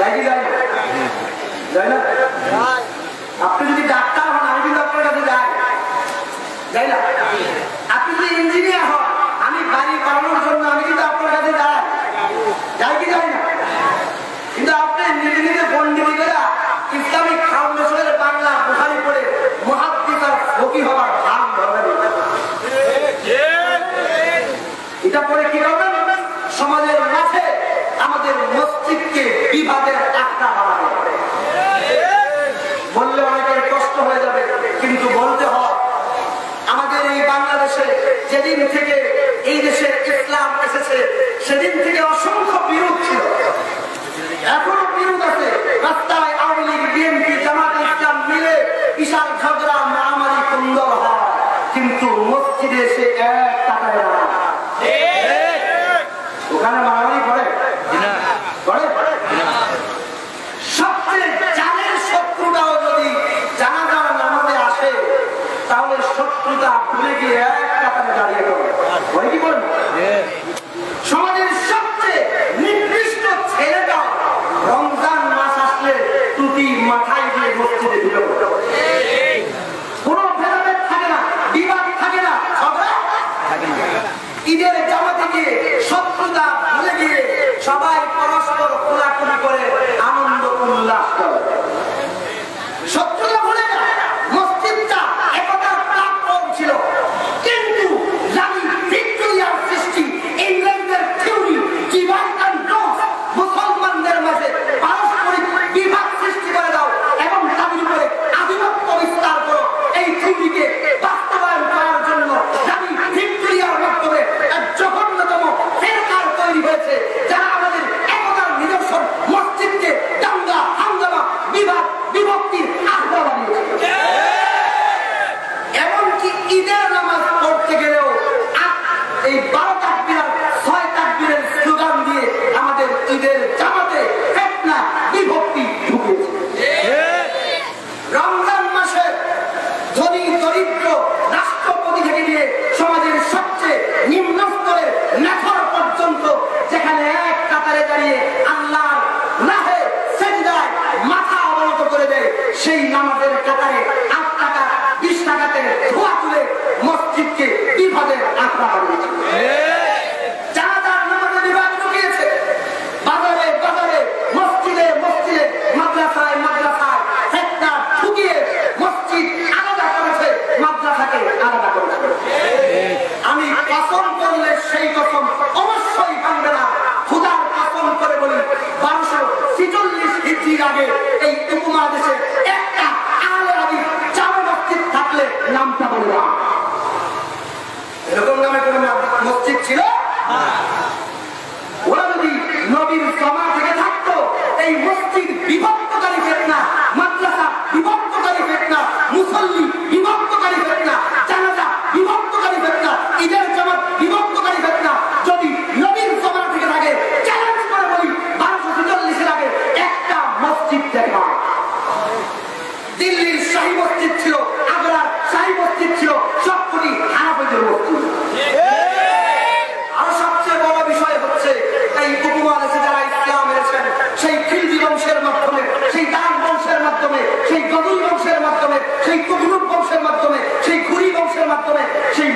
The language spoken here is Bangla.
যাই কি না? যায় না আপনি যদি ডাক্তার হন আমি কিন্তু আপনার কাছে যাই। যাই না আপনি যদি ইঞ্জিনিয়ার হন আমি বাড়ি বানানোর জন্য আমি কিন্তু আপনার কাছে যাই যাই কি যাই না কিন্তু আপনি নিজে নিজে বন্দিনী করে ইসলামিক ফাউন্ডেশনের বাংলা বুখারি পড়ে মহাদ্দিস আর ফকি হওয়ার ভাগ ধরবেন এটা পরে কি করবেন সমাজের মাঝে আমাদের বিভাগের একটা বানাবে বললে অনেকের কষ্ট হয়ে যাবে, কিন্তু বলতে হয়, আমাদের এই বাংলাদেশে যেদিন থেকে এই দেশে ইসলাম এসেছে, সেদিন থেকে অসংখ্য বিরোধ ছিল। এখনও বিরোধ আছে রাস্তায় আওয়ামী লীগ বিএনপি জামাত ইসলাম মিলে বিশাল ঝগড়া মারামারি সুন্দর হয় কিন্তু মসজিদে এসে এক টাকায় দাঁড়ায় ওখানে মারামারি করে করে সবচেয়ে জানের শত্রুটাও যদি জানাজার নামাজে আসে তাহলে শত্রুতা ভুলে গিয়ে এক কাতারে দাঁড়িয়ে পড়ে কি বলেন? সমাজের সবচেয়ে নিকৃষ্ট ছেলেটাও রমজান মাস আসলে টুপি মাথায় দিয়ে মসজিদে ঢুকে কোনো ভেদাভেদ থাকে না বিবাদ থাকে না ঝগড়া ঈদের জামাতে গিয়ে শত্রুতা ভুলে গিয়ে সবাই পরস্পর খোলাখুলি করে আনন্দ উল্লাস করে। শত্রুতা ভুলে থেকে নিয়ে সমাজের সবচেয়ে নিম্ন স্তরের নেথর পর্যন্ত যেখানে এক কাতারে দাঁড়িয়ে আল্লাহ মাথা অবনত করে দেয়, সেই নামাজের কাতারে আট টাকা, বিশ টাকাতে ধোয়া তুলে মসজিদকে বিভাগের আঁকড়া আগে এই উপমহাদেশে একটা আলো আদি জামে মসজিদ থাকলে নামটা বললাম এরকম নামে কোনো মসজিদ ছিল? সেই